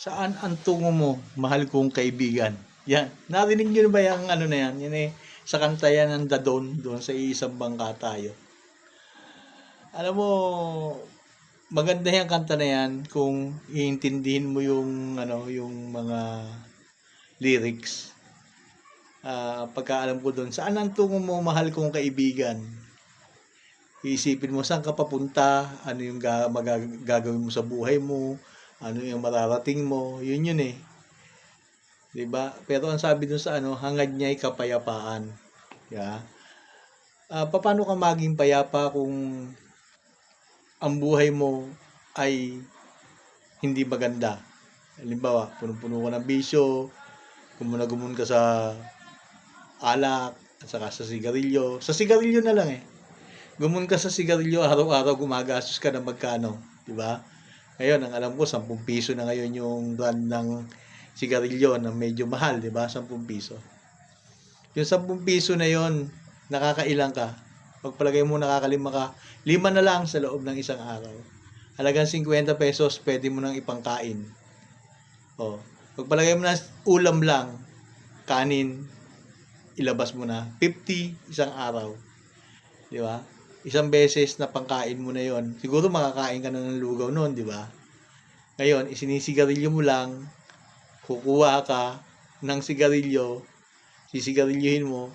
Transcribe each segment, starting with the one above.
Saan ang tungo mo, mahal kong kaibigan? Yan. Narinig niyo na ba yung ano na yan? Yan eh, sa kanta yan ng Dadon, doon sa isang bangka tayo. Alam mo, maganda yung kanta na yan kung iintindihin mo yung, ano, yung mga lyrics. Ah, pagka alam ko doon, saan ang tungo mo, mahal kong kaibigan? Iisipin mo saan ka papunta, ano yung ga- magag- gagawin mo sa buhay mo, ano yung mararating mo, yun yun eh. 'Di ba? Pero ang sabi dun sa ano, hangad niya ay kapayapaan. Yeah. Ah, paano ka maging payapa kung ang buhay mo ay hindi maganda? Halimbawa, punong-puno ka ng bisyo, gumun ka sa alak, at saka sa sigarilyo. Sa sigarilyo na lang eh. Gumun ka sa sigarilyo, araw-araw gumagastos ka ng magkano, di ba? Ngayon, ang alam ko, 10 piso na ngayon yung brand ng sigarilyo na medyo mahal, di ba? 10 piso. Yung 10 piso na yon nakakailang ka. Pagpalagay mo nakakalima ka, lima na lang sa loob ng isang araw. Halagang 50 pesos, pwede mo nang ipangkain. O, pagpalagay mo na ulam lang, kanin, ilabas mo na. 50 isang araw. Di ba? Isang beses na pangkain mo na yon siguro makakain ka na ng lugaw noon, di ba? Ngayon, isinisigarilyo mo lang, kukuha ka ng sigarilyo, sisigarilyohin mo,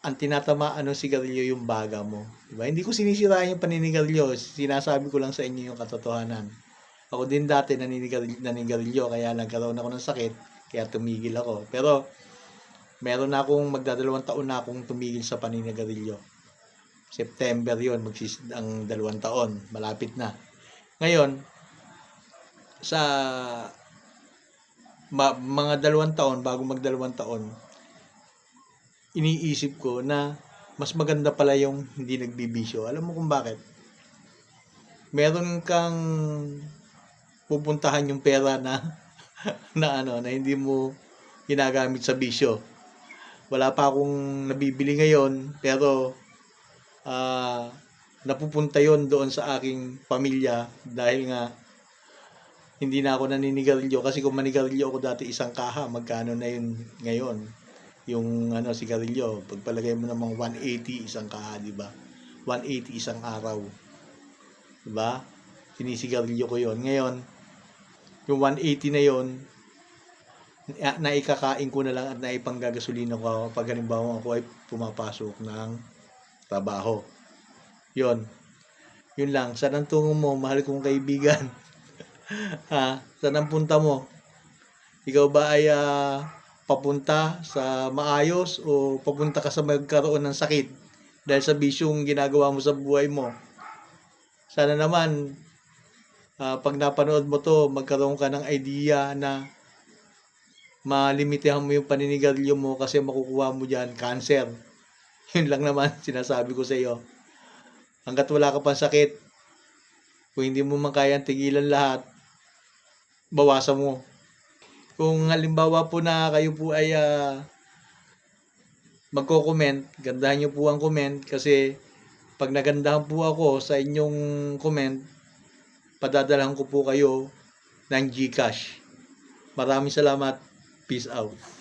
ang tinatamaan ng sigarilyo yung baga mo. Di? Hindi ko sinisiraan yung paninigarilyo, sinasabi ko lang sa inyo yung katotohanan. Ako din dati naninigarilyo, naninigarilyo kaya nagkaroon ako ng sakit, kaya tumigil ako. Pero, meron na akong magdadalawang taon na akong tumigil sa paninigarilyo. September yon magsis ang dalawang taon, malapit na. Ngayon, sa ma- mga dalawang taon, bago magdalawang taon, iniisip ko na mas maganda pala yung hindi nagbibisyo. Alam mo kung bakit? Meron kang pupuntahan yung pera na na ano na hindi mo ginagamit sa bisyo. Wala pa akong nabibili ngayon pero napupunta yon doon sa aking pamilya dahil nga hindi na ako naninigarilyo kasi kung manigarilyo ako dati isang kaha, magkano na yun ngayon? Yung ano sigarilyo, pagpalagay mo namang 180 isang kaha, di ba? 180 isang araw. Di ba? Sinisigarilyo ko yon Ngayon, yung 180 na yon na- naikakain ko na lang at naipanggagasolina ko pag halimbawa ako ay pumapasok ng trabaho. Yon. Yun lang. Saan ang tungo mo, mahal kong kaibigan? ha? Saan ang punta mo? Ikaw ba ay ah, papunta sa maayos o papunta ka sa magkaroon ng sakit dahil sa bisyong ginagawa mo sa buhay mo? Sana naman, ah, pag napanood mo to, magkaroon ka ng idea na malimitahan mo yung paninigarilyo mo kasi makukuha mo dyan cancer. Yun lang naman sinasabi ko sa iyo. Hanggat wala ka pang sakit, kung hindi mo man kayang tigilan lahat, bawasan mo. Kung halimbawa po na kayo po ay ah, magko-comment, gandahan niyo po ang comment kasi pag nagandahan po ako sa inyong comment, padadalahan ko po kayo ng GCash. Maraming salamat. Peace out.